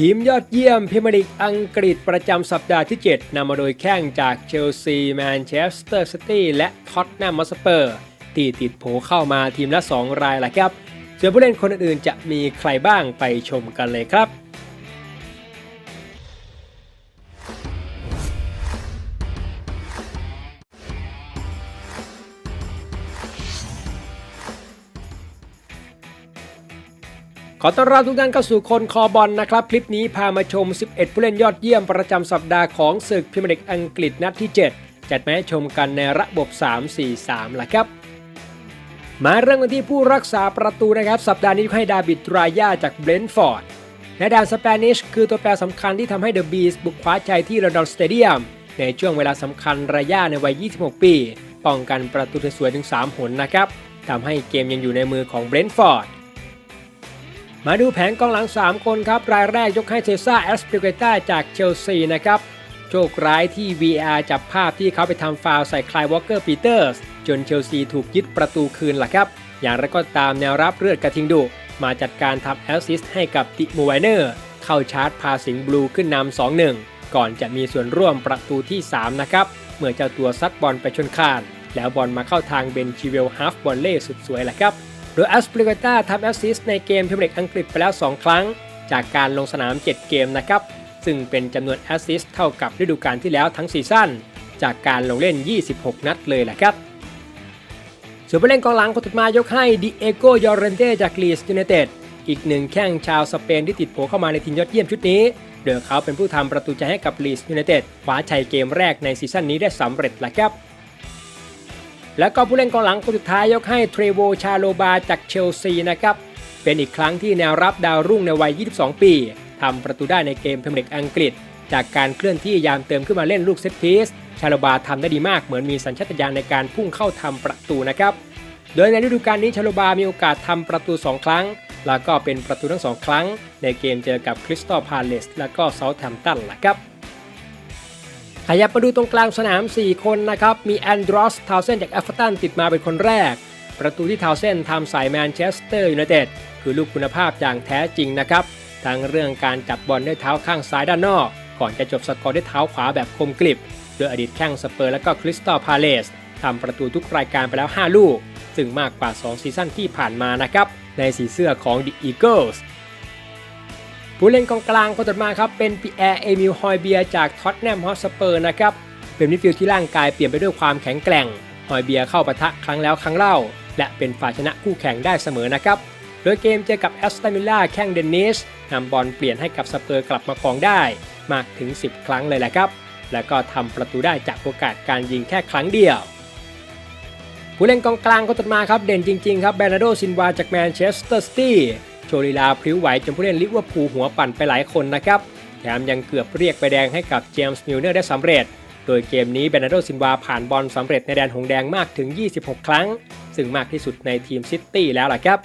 ทีมยอดเยี่ยมพิมริกอังกฤษประจำสัปดาห์ที่ 7นำมาโดยแข่งจากเชลซีแมนเชสเตอร์ซิตี้และท็อตแนมมอสเปอร์ที่ติดโผเข้ามาทีมละ 2 รายละครับส่วนผู้เล่นคนอื่นๆจะมีใครบ้างไปชมกันเลยครับ ขอต้อนรับทุกท่านเข้าสู่คนคอบอลนะครับ คลิปนี้พามาชม 11 ผู้เล่นยอดเยี่ยมประจำสัปดาห์ของศึกพรีเมียร์ลีกอังกฤษนัดที่ 7 จัดมาให้ชมกันในระบบ 3-4-3ละครับ มาเริ่มกันที่ผู้รักษาประตูนะครับ สัปดาห์นี้ให้ดาบิดรายาจากเบรนท์ฟอร์ดในด้านสเปนิชคือตัวแปรสำคัญที่ทำให้เดอะบีสบุกคว้าชัยที่ลอนดอนสเตเดียมในช่วงเวลาสำคัญรายาในวัย 26 ปี ป้องกันประตูสวยถึง 3 หนนะครับทำให้เกมยังอยู่ในมือของเบรนท์ฟอร์ด มาดูแผงกองหลัง 3 คนครับ รายแรกยกให้เซซ่าแอสปิเกต้าจากเชลซีนะครับ โชคร้ายที่ VR จับภาพที่เขาไปทำฟาวใส่คลายวอลเกอร์ปีเตอร์สจนเชลซีถูกยึดประตูคืนล่ะครับ อย่างไรก็ตามแนวรับเลือดกระทิงดุ มาจัดการทำแอสซิสต์ให้กับติโมไวเนอร์ เข้าชาร์จพาสิงห์บลูขึ้นนำ2-1 ก่อนจะมีส่วนร่วมประตูที่ 3 นะครับ เมื่อเจ้าตัวซัดบอลไปชนคานแล้วบอลมาเข้าทางเบนชิเวลฮาฟบอลเล่สุดสวยแหละครับ โดยแอสปริกต้าทำแอสซิสต์ในเกมพรีเมียร์ลีกอังกฤษไปแล้ว 2 ครั้ง จากการลงสนาม 7 เกมนะครับ ซึ่งเป็นจำนวนแอสซิสเท่ากับฤดูกาลที่แล้วทั้งซีซั่นจากการลงเล่น 26 นัดเลยแหละครับ ส่วนผู้เล่นกองหลังคนถัดมายกให้ดิเอโกยอร์เรนเตจากลีสยูไนเต็ดอีกหนึ่งแข้งชาวสเปนที่ติดโผเข้ามาในทีมยอดเยี่ยมชุดนี้โดยเขาเป็นผู้ทำประตูใจให้กับลีสยูไนเต็ดคว้าชัยเกมแรกในซีซั่นนี้ได้สำเร็จแหละครับ แล้วก็ผู้เล่นกองหลังคนสุดท้ายยกให้เทรโวชาโลบาจากเชลซีนะครับ เป็นอีกครั้งที่แนวรับดาวรุ่งในวัย 22 ปีทำประตูได้ในเกมพรีเมียร์ลีกอังกฤษ จากการเคลื่อนที่ยามเติมขึ้นมาเล่นลูกเซตพีซชาโลบาทำได้ดีมากเหมือนมีสัญชาตญาณในการพุ่งเข้าทำประตูนะครับ โดยในฤดูกาลนี้ชาโลบามีโอกาสทำประตู 2 ครั้ง แล้วก็เป็นประตูทั้งสองครั้ง ในเกมเจอกับคริสตัลพาเลสและก็เซาท์แฮมป์ตันละครับ ขยับมาดูตรงกลางสนาม 4 คนนะครับ มีแอนดรอสทาวเซนจากแอฟเวอร์ตันติดมาเป็นคนแรก ประตูที่ทาวเซนทำสายแมนเชสเตอร์ยูไนเต็ดคือลูกคุณภาพอย่างแท้จริงนะครับ ทั้งเรื่องการจับบอลด้วยเท้าข้างซ้ายด้านนอก ก่อนจะจบสกอร์ด้วยเท้าขวาแบบคมกริบ โดยอดีตแข้งสเปอร์และก็คริสตัลพาเลสทำประตูทุกรายการไปแล้ว 5 ลูก ซึ่งมากกว่า 2 ซีซั่นที่ผ่านมานะครับ ในสีเสื้อของ The Eagles ผู้เล่นกองกลางคนต่อมาครับเป็นปีแอร์เอมิลฮอยเบียจากท็อตแนมฮอสเปอร์นะครับเป็นมิดฟิลด์ที่ร่างกายเปลี่ยนไปด้วยความแข็งแกร่งฮอยเบียเข้าปะทะครั้งแล้วครั้งเล่า และเป็นฝ่ายชนะคู่แข่งได้เสมอนะครับโดยเกมเจอกับแอสตันวิลล่าแข่งเดนนิสนำบอลเปลี่ยนให้กับสเปอร์กลับมาครองได้มากถึง 10 ครั้งเลยแหละครับ และก็ทำประตูได้จากโอกาสการยิงแค่ครั้งเดียว ผู้เล่นกองกลางคนต่อมาครับเด่นจริงๆครับเบรนาโดซินวาจากแมนเชสเตอร์ซิตี้ โชว์ลีลาพริ้วไหวจนผู้เล่นลิเวอร์พูลหัวปั่นไปหลายคนนะครับ แถมยังเกือบเรียกใบแดงให้กับเจมส์มิลเนอร์ได้สำเร็จ โดยเกมนี้เบนาโดซินวาผ่านบอลสำเร็จในแดนหงแดงมากถึง 26 ครั้ง ซึ่งมากที่สุดในทีมซิตี้แล้วล่ะครับ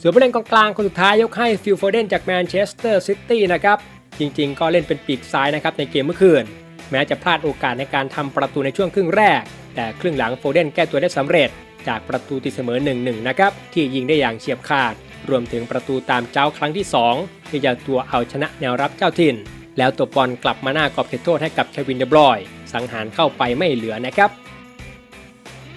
ส่วนผู้เล่นกองกลางคนสุดท้ายยกให้ฟิลโฟเดนจากแมนเชสเตอร์ซิตี้นะครับ จริงๆ ก็เล่นเป็นปีกซ้ายนะครับในเกมเมื่อคืน แม้จะพลาดโอกาสในการทำประตูในช่วงครึ่งแรก แต่ครึ่งหลังโฟเดนแก้ตัวได้สำเร็จ จากประตูตีเสมอ 1-1 นะครับ ที่ยิงได้อย่างเฉียบขาด รวมถึงประตูตามเจ้าครั้งที่ 2 ที่จะตัวเอาชนะแนวรับเจ้าถิ่น แล้วตัวบอลกลับมาหน้ากรอบเขตโทษให้กับเควินเดบรอยสังหารเข้าไปไม่เหลือนะครับ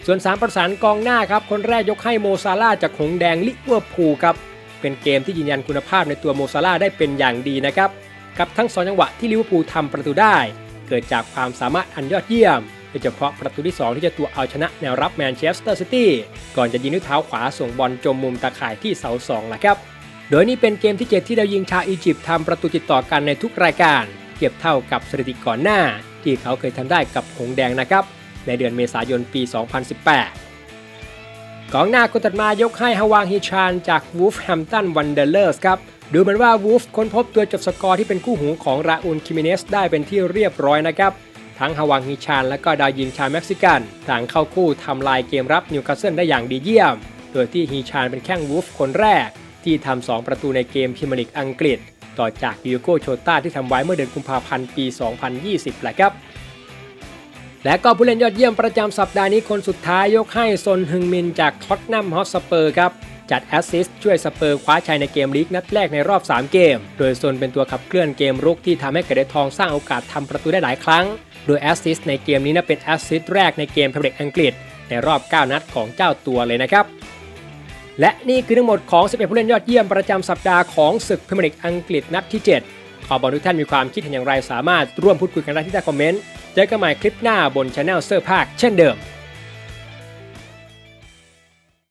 ส่วนสามประสานกองหน้าครับ คนแรกยกให้โมซาลาจากหงแดงลิเวอร์พูลครับ เป็นเกมที่ยืนยันคุณภาพในตัวโมซาลาได้เป็นอย่างดีนะครับ กับทั้งสองจังหวะที่ลิเวอร์พูลทำประตูได้ เกิดจากความสามารถอันยอดเยี่ยม โดยเฉพาะประตูที่ 2 ที่จะตัวเอาชนะแนวรับแมนเชสเตอร์ซิตี้ก่อนจะยิงด้วยเท้าขวาส่งบอลจมมุมตาข่ายที่เสา2แหละครับ โดยนี่เป็นเกมที่ 7 ที่ดาวยิงชาวอียิปต์ทำประตูติดต่อกันในทุกรายการเทียบเท่ากับสถิติก่อนหน้า ที่เขาเคยทำได้กับหงแดงนะครับในเดือนเมษายนปี 2018กองหน้าคนตัดมายกให้ฮาวางฮิชานจากวูฟแฮมตันวันเดอร์เลอร์สครับ ดูเหมือนว่าวูฟค้นพบตัวจบสกอร์ที่เป็นคู่หูของราอูลคิมิเนสได้เป็นที่เรียบร้อยนะครับ ทั้งฮาวางฮิชานและก็ดาวยิงชาวเม็กซิกัน ต่างเข้าคู่ทำลายเกมรับนิวคาสเซิลได้อย่างดีเยี่ยม โดยที่ฮิชานเป็นแข้งวูฟคนแรก ที่ทำ2ประตูในเกมพรีเมลีกอังกฤษ ต่อจากดิโอโกโชต้าที่ทำไว้เมื่อเดือนกุมภาพันธ์ปี 2020แหละครับและก็ผู้เล่นยอดเยี่ยมประจำสัปดาห์นี้คนสุดท้ายยกให้ซนฮึงมินจากท็อตแนมฮอตสเปอร์ครับ จัดแอสซิสต์ช่วยสเปอร์คว้าชัยในเกมลีกนัดแรกในรอบ 3 เกม โดยโซนเป็นตัวขับเคลื่อนเกมรุกที่ทำให้เกรดทองสร้างโอกาสทำประตูได้หลายครั้ง โดยแอสซิสต์ในเกมนี้นะเป็นแอสซิสต์แรกในเกมพรีเมียร์ลีกอังกฤษ ในรอบ 9 นัดของเจ้าตัวเลยนะครับและนี่คือทั้งหมดของ 11 ผู้เล่นยอดเยี่ยมประจำสัปดาห์ของศึกพรีเมียร์ลีกอังกฤษนัดที่ 7 ขอบอกทุกท่านมีความคิดเห็นอย่างไรสามารถร่วมพูดคุยกันได้ที่ใต้คอมเมนต์ เจอกันใหม่คลิปหน้าบนช anel เซอร์ภาคเช่นเดิม